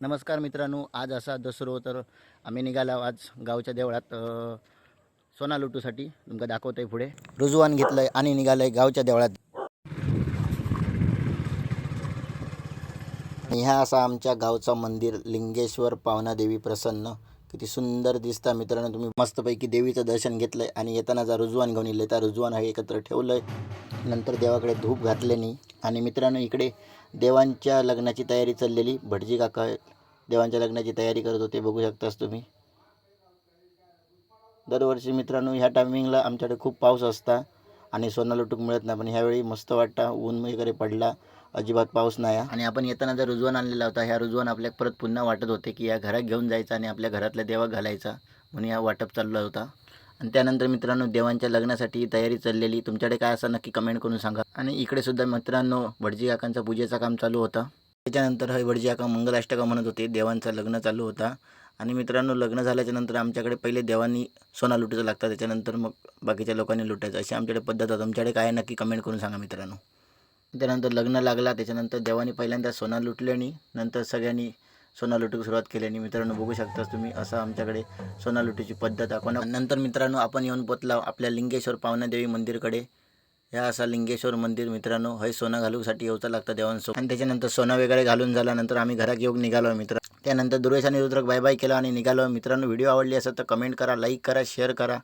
नमस्कार मित्रांनो आज असा दसरो तर आम्ही निघाला आज गावच्या देवळात सोना लुटूसाठी. तुमका दाखवतोय पुढे. रुजवान घेतलंय आणि निघालंय गावच्या देवळात. ह्या असा आमच्या गावचा मंदिर लिंगेश्वर पावना देवी प्रसन्न. किती सुंदर दिसता मित्रांनो तुम्ही मस्तपैकी देवीचं दर्शन घेतलंय आणि येताना जा रुजवान घेऊन येईल त्या रुजवान हे एकत्र ठेवलंय. नंतर देवाकडे धूप घातल्याने आणि मित्रांनो इकडे देवांच्या लग्नाची तयारी चाललेली. भटजी काका देवांच्या लग्नाची तयारी करत होते. बघू शकतास तुम्ही. दरवर्षी मित्रांनो ह्या टायमिंगला आमच्याकडे खूप पाऊस असता आणि सोना लुटूक मिळत नाही. पण ह्यावेळी मस्त वाटता. ऊन वगैरे पडला. अजिबात पाऊस नाही. आणि आपण येताना जर रुजवान आणलेला होता ह्या रुजवान आपल्या परत पुन्हा वाटत होते की या घरात घेऊन जायचा आणि आपल्या घरातल्या देवा घालायचा म्हणून या वाटप चालला होता. आणि त्यानंतर मित्रांनो देवांच्या लग्नासाठी तयारी चाललेली. तुमच्याकडे काय असं नक्की कमेंट करून सांगा. आणि इकडे सुद्धा मित्रांनो भटजी काकांचा पूजेचा काम चालू होता. त्याच्यानंतर हे भटजी काका मंगलाष्टका म्हणत होते देवांचं लग्न चालू होता. आणि मित्रांनो लग्न झाल्याच्यानंतर आमच्याकडे पहिले देवांनी सोना लुटायचं लागतं. त्याच्यानंतर मग बाकीच्या लोकांनी लुटायचं. अशी आमच्याकडे पद्धत आहे तुमच्याकडे काय आहे नक्की कमेंट करून सांगा मित्रांनो. त्यानंतर लग्न लागला. त्याच्यानंतर देवानी पहिल्यांदा सोना लुटल्याने नंतर सगळ्यांनी सोना लुटूक सुरुवात केल्याने मित्रांनो बघू शकताच तुम्ही असं आमच्याकडे सोना लुटीची पद्धत आपण नंतर मित्रांनो आपण येऊन पोचला आपल्या लिंगेश्वर पावनादेवी मंदिरकडे. ह्या असा लिंगेश्वर मंदिर मित्रांनो हे सोनं घालूसाठी येऊचं लागतं देवांसोबत. आणि त्याच्यानंतर सोनं वगैरे घालून झाल्यानंतर आम्ही घरात येऊन निघालो मित्र त्यानंतर दुर्वेश आणि रुद्रक बाय बाय केला आणि निघालो मित्रांनो व्हिडिओ आवडली असेल तर कमेंट करा लाईक करा शेअर करा.